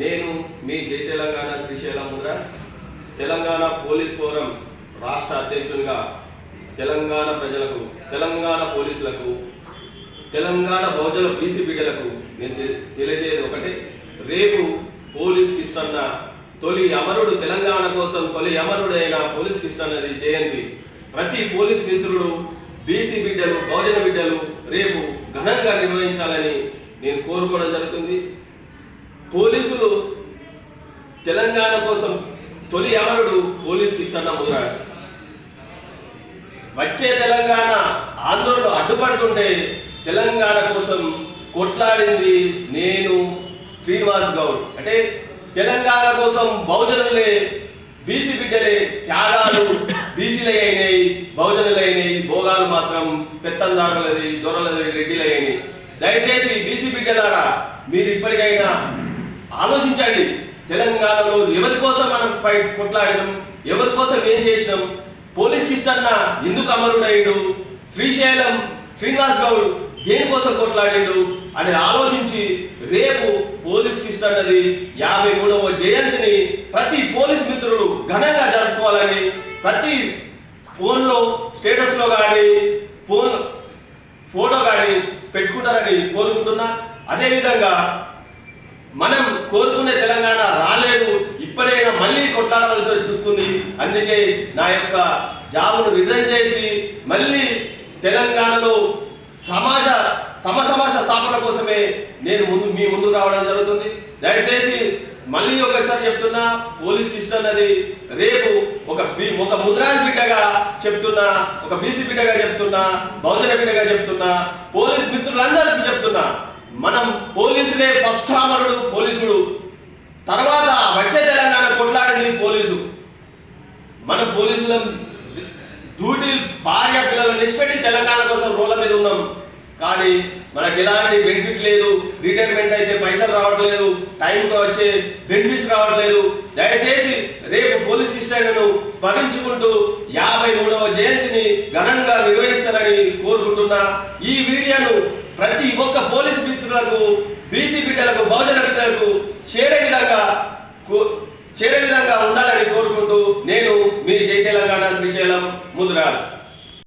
నేను మీ జై తెలంగాణ శ్రీశైలముద్ర తెలంగాణ పోలీస్ ఫోరం రాష్ట్ర అధ్యక్షునిగా తెలంగాణ ప్రజలకు తెలంగాణ పోలీసులకు తెలంగాణ బహుజన బీసీ బిడ్డలకు నేను తెలియజేది ఒకటే. రేపు పోలీస్ కృష్ణన్న తొలి అమరుడు తెలంగాణ కోసం తొలి అమరుడైన పోలీస్ కృష్ణన్నది జయంతి. ప్రతి పోలీస్ మిత్రుడు బీసీ బిడ్డలు బహుజన బిడ్డలు రేపు ఘనంగా నిర్వహించాలని నేను కోరుకోవడం జరుగుతుంది. పోలీసులు తెలంగాణ కోసం తొలి అమరుడు పోలీస్ కృష్ణన్న ముదిరాజు వచ్చే తెలంగాణ ఆందోళన అడ్డుపడుతుంటే తెలంగాణ కోసం కొట్లాడింది నేను శ్రీనివాస్ గౌడ్. అంటే తెలంగాణ కోసం బహుజనులే బీసీ బిడ్డలే త్యాగాలు బీసీలు అయినాయి బహుజనులు భోగాలు మాత్రం పెత్తందారులది దొరలది రెడ్డిలు దయచేసి బీసీ బిడ్డలారా మీరు ఇప్పటికైనా ఆలోచించండి. తెలంగాణలో ఎవరి కోసం మనం ఫైట్ కొట్లాడినాం ఎవరి కోసం ఏం చేసినాం? పోలీస్ కృష్ణన్న ఎందుకు అమరుడైండు? శ్రీశైలం శ్రీనివాస్ గౌడ్ దేనికోసం కొట్లాడిండు అని ఆలోచించి రేపు పోలీస్ కృష్ణన్నది యాభై మూడవ జయంతిని ప్రతి పోలీస్ మిత్రులు ఘనంగా జరుపుకోవాలని ప్రతి ఫోన్లో స్టేటస్లో కానీ ఫోన్ ఫోటో కానీ పెట్టుకుంటారని కోరుకుంటున్నా. అదేవిధంగా మనం కోరుకునే తెలంగాణ రాలేదు ఇప్పుడైనా మళ్ళీ కొట్లాడవలసి చూస్తుంది. అందుకే నా యొక్క జాబును రిజైన్ చేసి మళ్ళీ తెలంగాణలో సమాజ సమ సమాజ స్థాపన కోసమే నేను ముందు మీ ముందు రావడం జరుగుతుంది. దయచేసి మళ్ళీ ఒకసారి చెప్తున్నా పోలీస్ స్టేషన్ అన్నది రేపు ఒక బి ఒక ముద్రాజ్ బిడ్డగా చెప్తున్నా ఒక బీసీ బిడ్డగా చెప్తున్నా బహుజన బిడ్డగా చెప్తున్నా పోలీస్ మిత్రులందరికీ చెప్తున్నా. మనం పోలీసులే ఫస్ట్ అమరుడు పోలీసుడు. తర్వాత వచ్చే తెలంగాణ కొట్లాడింది పోలీసు. మన పోలీసుల డ్యూటీ భార్య పిల్లలను నిష్పెట్టి తెలంగాణ కోసం రోడ్ల మీద ఉన్నాం. కానీ మనకి ఎలాంటి బెనిఫిట్ లేదు. రిటైర్మెంట్ అయితే పైసలు రావట్లేదు. టైంకి వచ్చే బెనిఫిట్స్ రావట్లేదు. దయచేసి రేపు పోలీస్ స్టేషన్ను స్మరించుకుంటూ యాభై మూడవ జయంతిని ఘనంగా నిర్వహిస్తారని కోరుకుంటున్నా. ఈ వీడియోను ప్రతి ఒక్క పోలీస్ మిత్రులకు బీసీ బిడ్డలకు బహుజన బిడ్డలకు చేరే విధంగా కో- చేరే విధంగా ఉండాలని కోరుకుంటూ నేను మీ జై తెలంగాణ శ్రీశైలం ముదురాజ్.